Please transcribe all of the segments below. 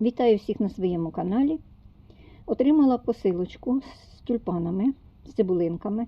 Вітаю всіх на своєму каналі. Отримала посилочку з тюльпанами, з цибулинками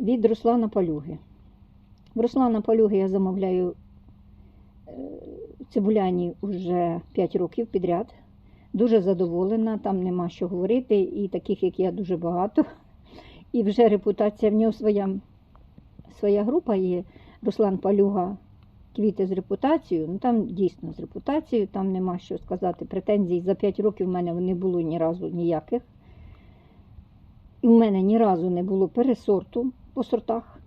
від Руслана Палюги. В Руслана Палюги я замовляю е, цибуляні вже 5 років підряд. Дуже задоволена, там нема що говорити, і таких, як я, дуже багато. І вже репутація в нього своя, своя група є. Руслан Палюга квіти з репутацією. Ну там дійсно з репутацією, там нема що сказати. Претензій за 5 років в мене не було ні разу ніяких. І в мене ні разу не було пересорту по сортах.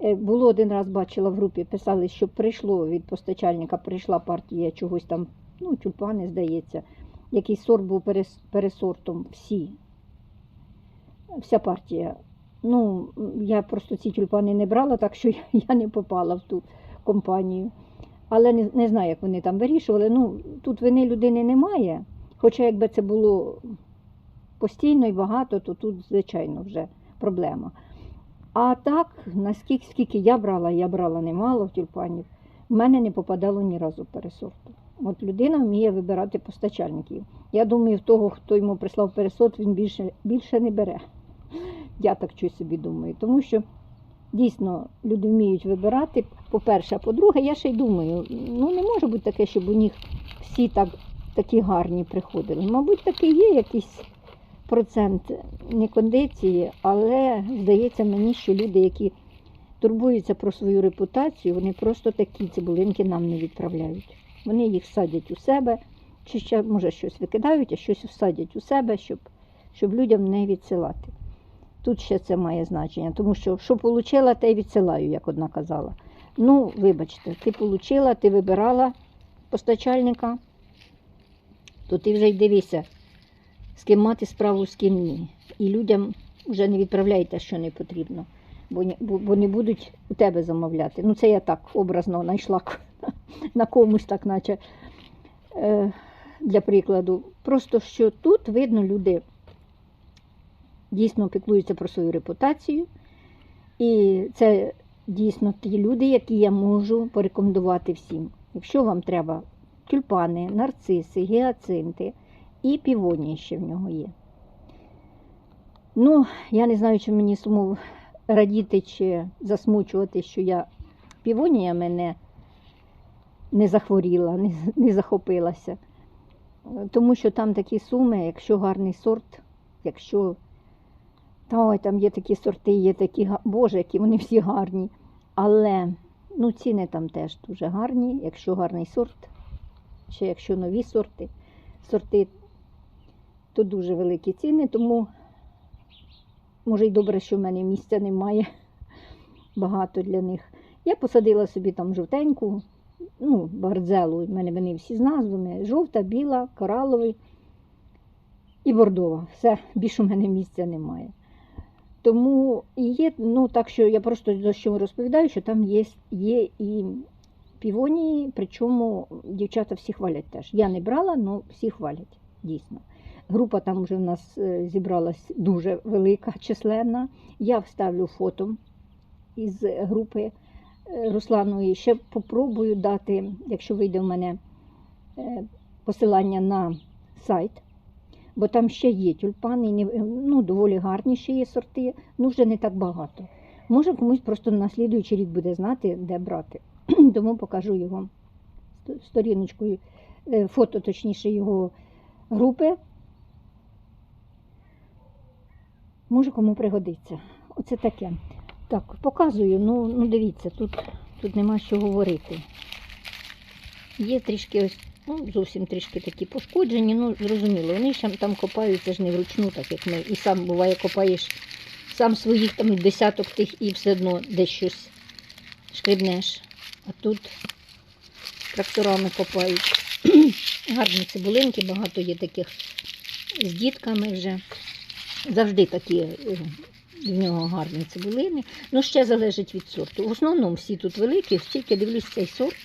Е, Було один раз бачила в групі, писали, що прийшло від постачальника, прийшла партія чогось там, ну, тюльпани, здається. Якийсь сорт був пересортом всі. Вся партія. Ну, я просто ці тюльпани не брала, так що я, я не попала в ту компанію. Але не, не знаю, як вони там вирішували. Ну, тут вини людини немає. Хоча якби це було постійно і багато, то тут, звичайно, вже проблема. А так, наскільки скільки я брала, я брала немало тюльпанів, в мене не попадало ні разу пересорту. От людина вміє вибирати постачальників. Я думаю, в того, хто йому прислав пересорт, він більше, більше не бере. Я так щось собі думаю. Тому що дійсно люди вміють вибирати. По-перше, а по-друге, я ще й думаю, ну не може бути таке, щоб у них всі так, такі гарні приходили. Мабуть, таки є якийсь процент некондиції, але здається мені, що люди, які турбуються про свою репутацію, вони просто такі цибулинки нам не відправляють. Вони їх садять у себе, чи ще, може, щось викидають, а щось садять у себе, щоб, щоб людям не відсилати. Тут ще це має значення, тому що що отримала, те й відсилаю, як одна казала. Ну, вибачте, ти отримала, ти вибирала постачальника, то ти вже й дивися, з ким мати справу, з ким ні. І людям вже не відправляйте, що не потрібно, бо не будуть у тебе замовляти. Ну, це я так образно знайшла на комусь, так наче е, для прикладу. Просто що тут видно, люди дійсно піклуються про свою репутацію. І це дійсно ті люди, які я можу порекомендувати всім. Якщо вам треба тюльпани, нарциси, гіацинти і півонії ще в нього є. Ну, я не знаю, чи мені суму радіти чи засмучувати, що я півоніями не, не захворіла, не, не захопилася. Тому що там такі суми, якщо гарний сорт, якщо та ой, там є такі сорти, є такі, боже, які вони всі гарні. Але ну, ціни там теж дуже гарні, якщо гарний сорт, чи якщо нові сорти, сорти, то дуже великі ціни, тому може й добре, що в мене місця немає багато для них. Я посадила собі там жовтеньку, ну, бардзелу, в мене вони всі з назвами: жовта, біла, кораловий і бордова. Все, більше в мене місця немає. Тому і є, ну так що я просто за що розповідаю, що там є, є і півонії, причому дівчата всі хвалять теж. Я не брала, але всі хвалять, дійсно. Група там вже в нас е, зібралась дуже велика, численна. Я вставлю фото із групи е, Русланової. Ще попробую дати, якщо вийде в мене е, посилання на сайт бо там ще є тюльпани, ну, доволі гарні ще є сорти, ну вже не так багато. Може комусь просто на слідуючий рік буде знати, де брати. Тому покажу його сто- сторіночкою, е, фото, точніше, його групи. Може кому пригодиться. Оце таке. Так, показую, ну, ну дивіться, тут, тут нема що говорити. Є трішки ось, ну, зовсім трішки такі пошкоджені, ну, зрозуміло, вони ж там, копаються ж не вручну, так як ми. І сам буває, копаєш сам своїх там десяток тих і все одно десь щось шкребнеш. А тут тракторами копають. Гарні цибулинки, багато є таких з дітками вже. Завжди такі е, в нього гарні цибулини. Ну, ще залежить від сорту. В основному всі тут великі, тільки дивлюсь цей сорт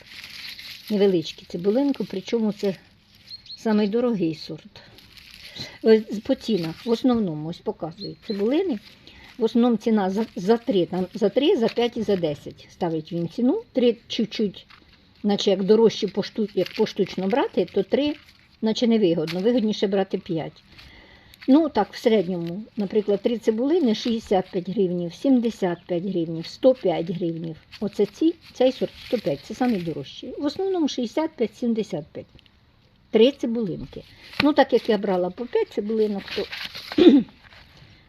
невеличкі цибулинку, причому це самий дорогий сорт. По цінах, в основному, ось показую, цибулини. В основному ціна за, за 3, там, за 3, за 5 і за 10 ставить він ціну. 3 чуть-чуть, наче як дорожче як поштучно брати, то 3 наче невигодно. Вигодніше брати 5. Ну, так, в середньому, наприклад, три цибулини 65 гривнів, 75 гривнів, 105 гривнів. Оце ці, цей сорт 105, це найдорожчі. В основному 65-75. Три цибулинки. Ну, так як я брала по 5 цибулинок, то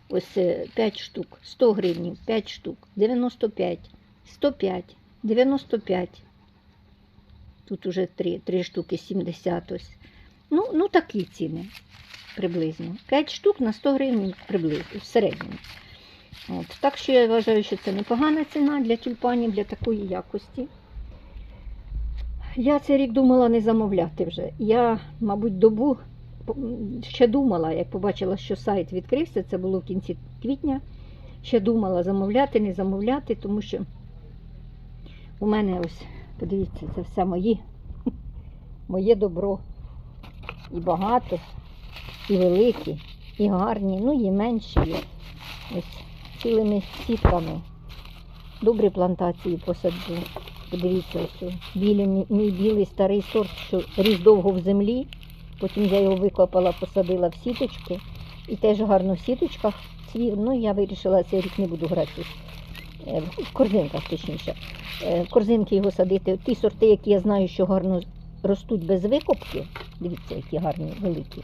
ось 5 штук, 100 гривнів, 5 штук, 95, 105, 95. Тут уже 3, 3 штуки 70 ось. Ну, ну такі ціни приблизно. 5 штук на 100 гривень приблизно, в середньому. От. Так що я вважаю, що це непогана ціна для тюльпанів, для такої якості. Я цей рік думала не замовляти вже. Я, мабуть, добу ще думала, як побачила, що сайт відкрився, це було в кінці квітня. Ще думала замовляти, не замовляти, тому що у мене ось, подивіться, це все мої, моє добро. І багато, і великі, і гарні, ну і менші є. Ось цілими сітками. Добрі плантації посаджу. Подивіться, ось о, білий, мій- білий старий сорт, що ріс довго в землі. Потім я його викопала, посадила в сіточки. І теж гарно в сіточках цвів. Ну, я вирішила цей рік не буду гратися. Е, В корзинках, точніше. Е, В корзинки його садити. Ті сорти, які я знаю, що гарно ростуть без викопки. Дивіться, які гарні, великі.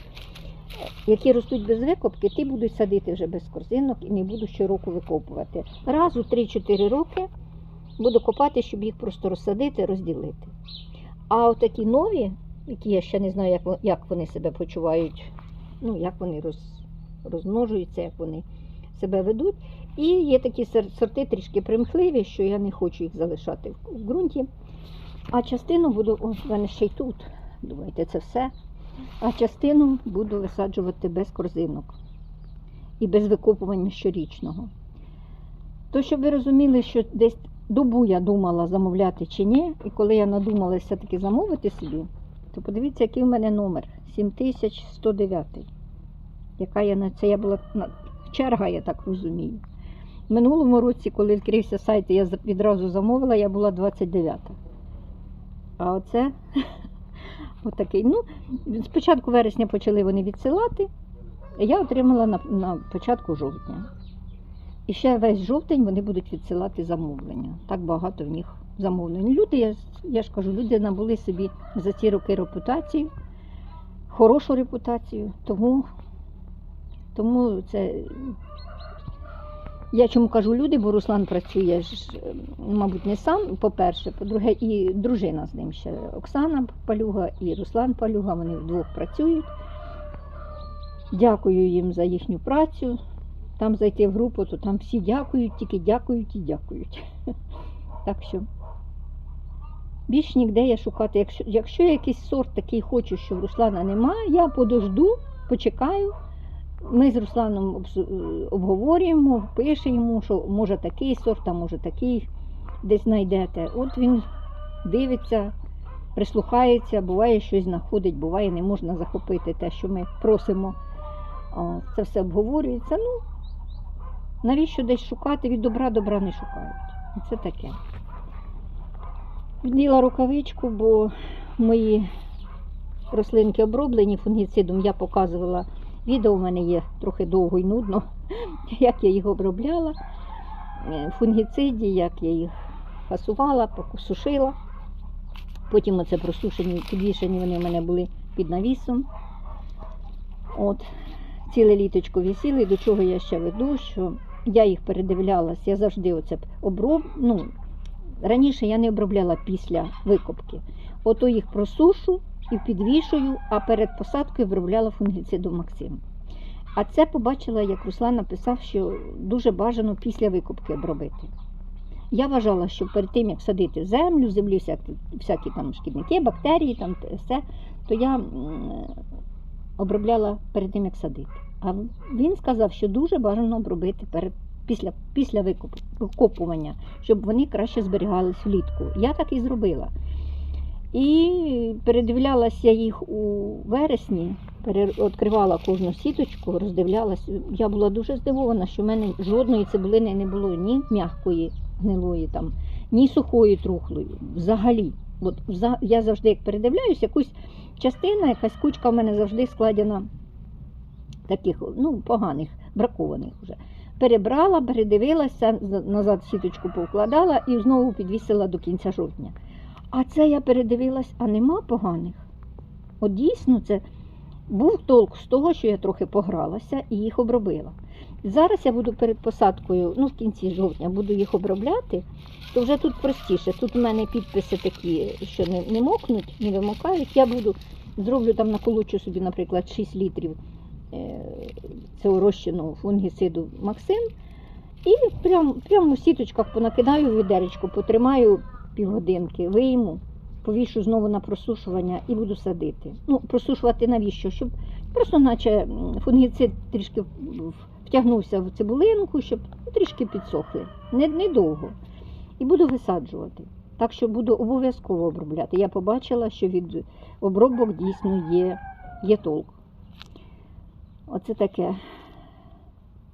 Які ростуть без викопки, ті будуть садити вже без корзинок і не буду щороку викопувати. Раз у 3-4 роки буду копати, щоб їх просто розсадити, розділити. А от такі нові, які я ще не знаю, як, вони себе почувають, ну, як вони роз, розмножуються, як вони себе ведуть. І є такі сорти трішки примхливі, що я не хочу їх залишати в, ґрунті. А частину буду, о, мене ще й тут. Думаєте, це все. А частину буду висаджувати без корзинок і без викопування щорічного. То, щоб ви розуміли, що десь добу я думала замовляти чи ні, і коли я надумалася все-таки замовити собі, то подивіться, який в мене номер 7109. Яка я на це я була черга, я так розумію. В минулому році, коли відкрився сайт, я відразу замовила, я була 29. А оце отакий. Ну, з початку вересня почали вони відсилати. Я отримала на, на початку жовтня. І ще весь жовтень вони будуть відсилати замовлення. Так багато в них замовлень. Люди, я, я ж кажу, люди набули собі за ці роки репутацію, хорошу репутацію. Тому, тому це. Я чому кажу люди, бо Руслан працює ж, е, мабуть, не сам, по-перше, по-друге, і дружина з ним ще Оксана Палюга і Руслан Палюга, вони вдвох працюють. Дякую їм за їхню працю. Там зайти в групу, то там всі дякують, тільки дякують і дякують. Так що більш ніде я шукати. Якщо, якщо я якийсь сорт такий хочу, що в Руслана немає, я подожду, почекаю. Ми з Русланом е, обговорюємо, пише йому, що може такий сорт, а може такий десь знайдете. От він дивиться, прислухається, буває щось знаходить, буває не можна захопити те, що ми просимо. Це все обговорюється. Ну, навіщо десь шукати? Від добра добра не шукають. Це таке. Вділа рукавичку, бо мої рослинки оброблені фунгіцидом. Я показувала відео, у мене є трохи довго і нудно, як я їх обробляла. Е, Фунгіциді, як я їх фасувала, посушила. Потім оце просушені, підвішені вони в мене були під навісом. От, ціле літочко висіли, до чого я ще веду, що я їх передивлялась, я завжди оце оброб... ну, раніше я не обробляла після викопки. Ото їх просушу і підвішую, а перед посадкою обробляла фунгіцидом Максим. А це побачила, як Руслан написав, що дуже бажано після викопки обробити. Я вважала, що перед тим, як садити землю, землі всякі, всякі там шкідники, бактерії, там все, то я обробляла перед тим, як садити. А він сказав, що дуже бажано обробити перед, після, після викопування, щоб вони краще зберігались влітку. Я так і зробила. І передивлялася їх у вересні, відкривала кожну сіточку, роздивлялася. Я була дуже здивована, що в мене жодної цибулини не було ні м'якої, гнилої, там, ні сухої трухлої. Взагалі. От, я завжди як передивляюсь, якусь частина, якась кучка в мене завжди складена таких, ну, поганих, бракованих вже. Перебрала, передивилася, за- назад сіточку повкладала і знову підвісила до кінця жовтня. А це я передивилась, а нема поганих. От дійсно це був толк з того, що я трохи погралася і їх обробила. Зараз я буду перед посадкою, ну в кінці жовтня, буду їх обробляти, то вже тут простіше. Тут у мене підписи такі, що не, не мокнуть, не вимокають. Я буду зроблю там наколочу собі, наприклад, 6 літрів е, цього розчину фунгіциду Максим. І прямо прям у сіточках понакидаю в відеречко, потримаю півгодинки, вийму, повішу знову на просушування і буду садити. Ну, просушувати навіщо? Щоб просто наче фунгіцид трішки втягнувся в цибулинку, щоб трішки підсохли. Не, недовго. І буду висаджувати. Так що буду обов'язково обробляти. Я побачила, що від обробок дійсно є, є толк. Оце таке.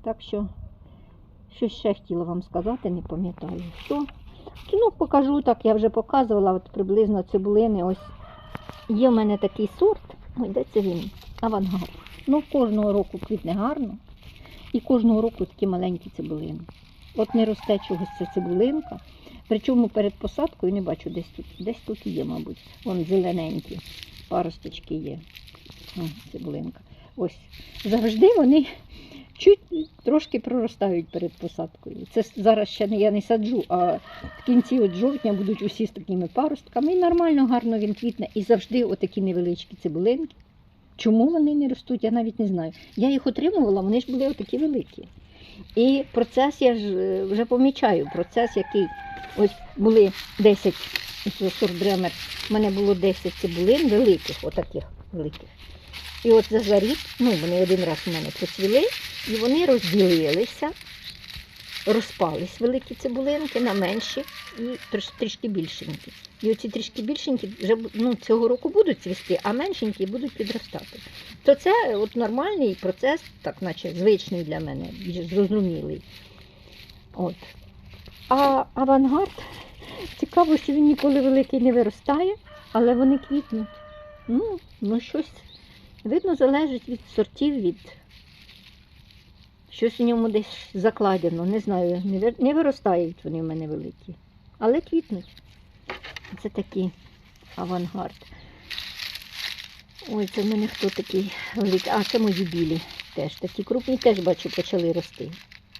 Так що, що ще хотіла вам сказати, не пам'ятаю. Що? Ну, покажу так, я вже показувала, от приблизно цибулини. Ось є в мене такий сорт. Ой, де це він? Авангард. Ну, кожного року квітне гарно. І кожного року такі маленькі цибулини. От не росте чогось ця цибулинка. Причому перед посадкою не бачу, десь тут, десь тут є, мабуть. Вон зелененькі паросточки є. О, цибулинка. Ось. Завжди вони чуть трошки проростають перед посадкою. Це зараз ще я не саджу, а в кінці от жовтня будуть усі з такими паростками. І нормально, гарно він квітне. І завжди отакі невеличкі цибулинки. Чому вони не ростуть, я навіть не знаю. Я їх отримувала, вони ж були отакі великі. І процес я ж е, вже помічаю, процес, який ось були 10 ось сорт дремер, в мене було 10 цибулин великих, отаких великих. І от за за рік, ну вони один раз у мене процвіли, і вони розділилися, розпались великі цибулинки на менші і трішки більшенькі. І оці трішки більшенькі вже ну, цього року будуть цвісти, а меншенькі будуть підростати. То це от нормальний процес, так наче звичний для мене, більш зрозумілий. От. А авангард, цікаво, що він ніколи великий не виростає, але вони квітнуть. Ну, ну щось, видно, залежить від сортів, від щось у ньому десь закладено. Не знаю, не, виростають вони в мене великі, але квітнуть. Це такий авангард. Ой, це в мене хто такий великий. А, це мої білі теж. Такі крупні теж бачу, почали рости.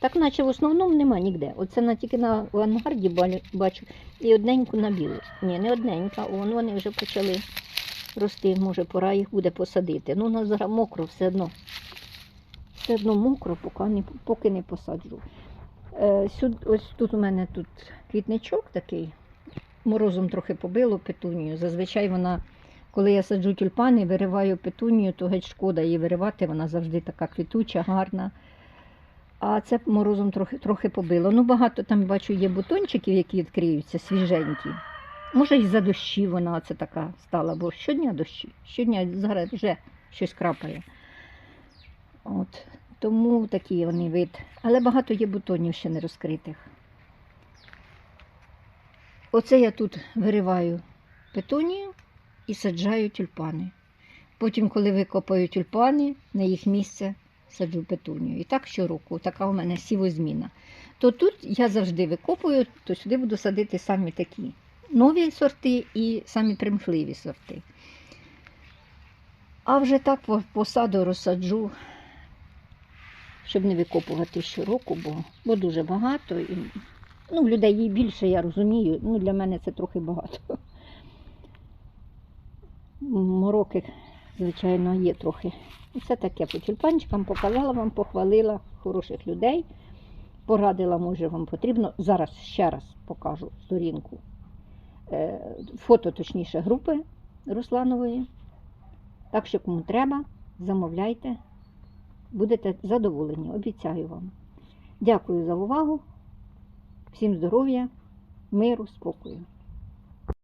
Так наче в основному нема ніде. Оце на, тільки на авангарді бачу і одненьку на білу. Ні, не одненька, вон вони вже почали рости. Може, пора їх буде посадити. Ну, у нас зараз мокро все одно. Все одно мокро, поки не, поки не посаджу. Е, сюд, ось тут у мене тут квітничок такий. Морозом трохи побило петунію. Зазвичай вона, коли я саджу тюльпани, вириваю петунію, то геть шкода її виривати, вона завжди така квітуча, гарна. А це морозом трохи, трохи побило. Ну, багато там бачу є бутончиків, які відкриються, свіженькі. Може, і за дощі вона це така стала, бо щодня дощі, щодня зараз вже щось крапає. От. Тому такий вони вид. Але багато є бутонів ще не розкритих. Оце я тут вириваю петунію і саджаю тюльпани. Потім, коли викопаю тюльпани, на їх місце саджу петунію. І так щороку, така у мене сівозміна. То тут я завжди викопую, то сюди буду садити самі такі нові сорти і самі примхливі сорти. А вже так по, по розсаджу, щоб не викопувати щороку, бо, бо дуже багато. І, ну, людей є більше, я розумію. Ну, для мене це трохи багато. Мороки, звичайно, є трохи. Це таке по тюльпанчикам показала вам, похвалила хороших людей. Порадила, може, вам потрібно. Зараз ще раз покажу сторінку. Е, Фото, точніше, групи Русланової. Так що, кому треба, замовляйте. Будете задоволені, обіцяю вам. Дякую за увагу. Всім здоров'я, миру, спокою.